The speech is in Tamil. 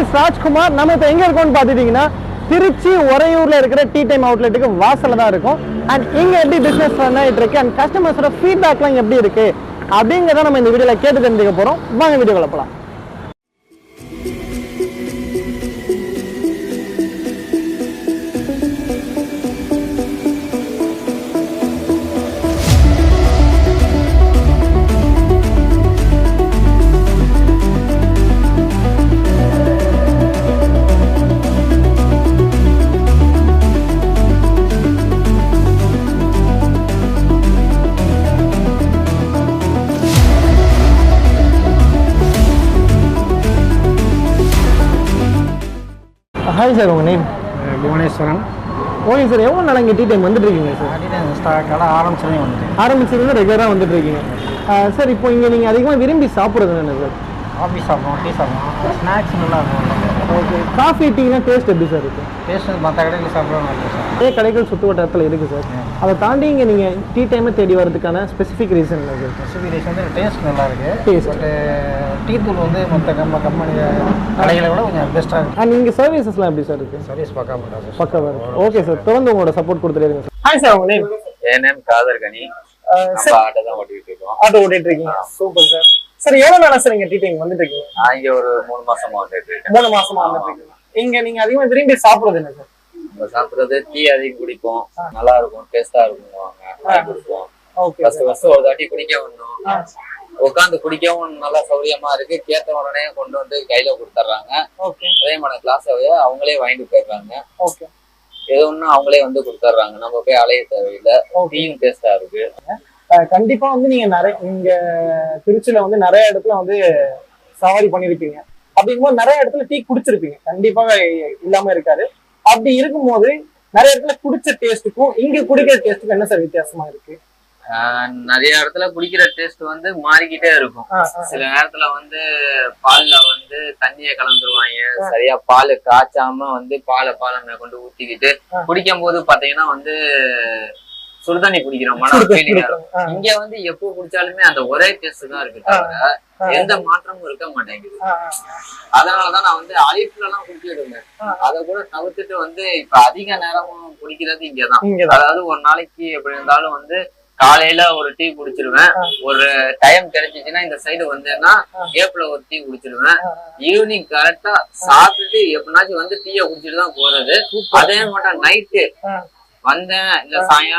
இஸ் ராஜ்குமார். நம்ம இப்போ எங்க இருக்கோம்னு பார்த்துட்டிங்கன்னா திருச்சி உறையூரில் இருக்கிற டீ டைம் அவுட்லெட்டுக்கு வாசல்ல தான் இருக்கும். அண்ட் இங்க எப்படி பிஸ்னஸ் பண்ணிட்டு இருக்கு? அண்ட் கஸ்டமர்ஸோட ஃபீட்பேக்லாம் எப்படி இருக்கு? அப்படிங்கிறத நம்ம இந்த வீடியோல கேட்டு தெரிஞ்சுக்க போறோம். வாங்க வீடியோ போலாம். ஹாய் சார் உங்க நேம் புவனேஸ்வரன். ஓகே சார் எவ்வளோ நாள் இங்கே டீ டைம் வந்துட்டு இருக்கீங்க சார் கடை ஆரம்பிச்சதே வந்துட்டேன் ஆரம்பிச்சதுலேருந்து ரெகுலராக வந்துட்டு இருக்கீங்க சார் இப்போ இங்கே நீங்கள் அதிகமாக விரும்பி சாப்பிட்றது என்ன சார் காஃபி சாப்பிடுவோம் டீ சாப்பிடுவோம். ஸ்நாக்ஸ் நல்லா இருக்கும். ஓகே காஃபி டீனா டேஸ்ட் எப்படி சார் இருக்கு? டேஸ்ட் மற்ற சாப்பிடுவோம் நல்லா இருக்கும் சார் நிறைய கடைகள் சுற்று வட்டாரத்தில் இருக்கு சார் அதை தாண்டி இங்கே நீங்கள் டீ டைமை தேடி வரதுக்கான ஸ்பெசிஃபிக் ரீசன் என்ன சார் ரெசிபி வந்து டேஸ்ட் நல்லா இருக்கு. பட் டீ தூள் வந்து மற்ற நம்ம கம்பெனி கடைகளை விட கொஞ்சம் பெஸ்ட்டாக இருக்கு. அண்ட் இங்கே சர்வீசஸ்லாம் எப்படி சார் இருக்கு? சர்வீஸ் பார்க்க மாட்டாங்க பக்கவா இருக்கு ஓகே சார் தொடர்ந்து உங்களோட சப்போர்ட் கொடுத்துருங்க சார் ஹாய் சார் உங்க நேம் என் name Kader Gani sir auto தான் ஓட்டிட்டு இருக்கோம். ஆட்டோ ஓட்டிட்டு இருக்கீங்க. சூப்பர் சார் சார் எவ்வளோ நாளா சார் இங்கே டீ டைம் வந்துட்டு இருக்கீங்க நான் இங்க ஒரு மூணு மாசமா வந்துட்டு இருக்கேன். மூணு மாசமா வந்துட்டு இருக்கீங்க இங்க நீங்க அதிகமா விரும்பி சாப்பிடுறது என்ன சார்? நம்ம சாப்பிடுறது டீ அதிகம் குடிப்போம். நல்லா இருக்கும் டேஸ்டா இருக்கும். கொடுப்போம். ஃபர்ஸ்ட் ஃபர்ஸ்ட் ஒரு தாட்டி குடிக்க வரணும் உட்காந்து குடிக்கவும் நல்லா சௌரியமா இருக்கு. கேட்ட உடனே கொண்டு வந்து கையில கொடுத்துட்றாங்க ஓகே அதே மாதிரி கிளாஸாவே அவங்களே வாங்கிட்டு போயிடுறாங்க. ஓகே எது ஒண்ணும் அவங்களே வந்து கொடுத்துட்றாங்க நம்ம போய் அலைய தேவையில்லை. டீயும் டேஸ்டா இருக்கு. கண்டிப்பா வந்து நீங்க நிறைய இங்க திருச்சியில வந்து நிறைய இடத்துல வந்து சவாரி பண்ணிருப்பீங்க. அப்படிங்கும்போது நிறைய இடத்துல டீ குடிச்சிருப்பீங்க. கண்டிப்பா இல்லாம இருக்காது. அப்படி இருக்கும்போது நிறைய இடத்துல குடிச்ச டேஸ்ட்டுக்கும் இங்க குடிக்கிற டேஸ்ட்டுக்கும் என்ன சார் வித்தியாசமா இருக்கு? நிறைய இடத்துல குடிக்கிற டேஸ்ட் வந்து மாறிக்கிட்டே இருக்கும். சில நேரத்துல வந்து பால்ல வந்து தண்ணிய கலந்துருவாங்க. சரியா பால் காய்ச்சாம வந்து பாலை பாலை கொண்டு ஊத்திக்கிட்டு. குடிக்கும் போது பாத்தீங்கன்னா வந்து சுடுதண்ணி குடிக்கிற மன இங்க வந்து எப்போ குடிச்சாலுமே அந்த ஒரே டேஸ்ட் தான் இருக்கு தவிர. எந்த மாற்றமும் இருக்க மாட்டேங்குது. அதனாலதான் நான் வந்து அலிஃப்ல எல்லாம் குடிக்கிடுவேன் ஆ. அதை கூட தவிர்த்துட்டு வந்து இப்ப அதிக நேரமும் குடிக்கிறது இங்கதான். அதாவது ஒரு நாளைக்கு எப்படி இருந்தாலும் வந்து காலையில ஒரு டீ குடிச்சிருவேன். ஒரு டைம் கிடைச்சிச்சுன்னா இந்த சைடு வந்தேன்னா கேப்ல ஒரு டீ குடிச்சிருவேன். ஈவினிங் கரெக்டா சாப்பிட்டுட்டு எப்படினாச்சும் வந்து டீயை குடிச்சிட்டு தான் போறது. அதே மட்டும் நைட்டு. வந்தேன் இல்ல சாயங்காலம்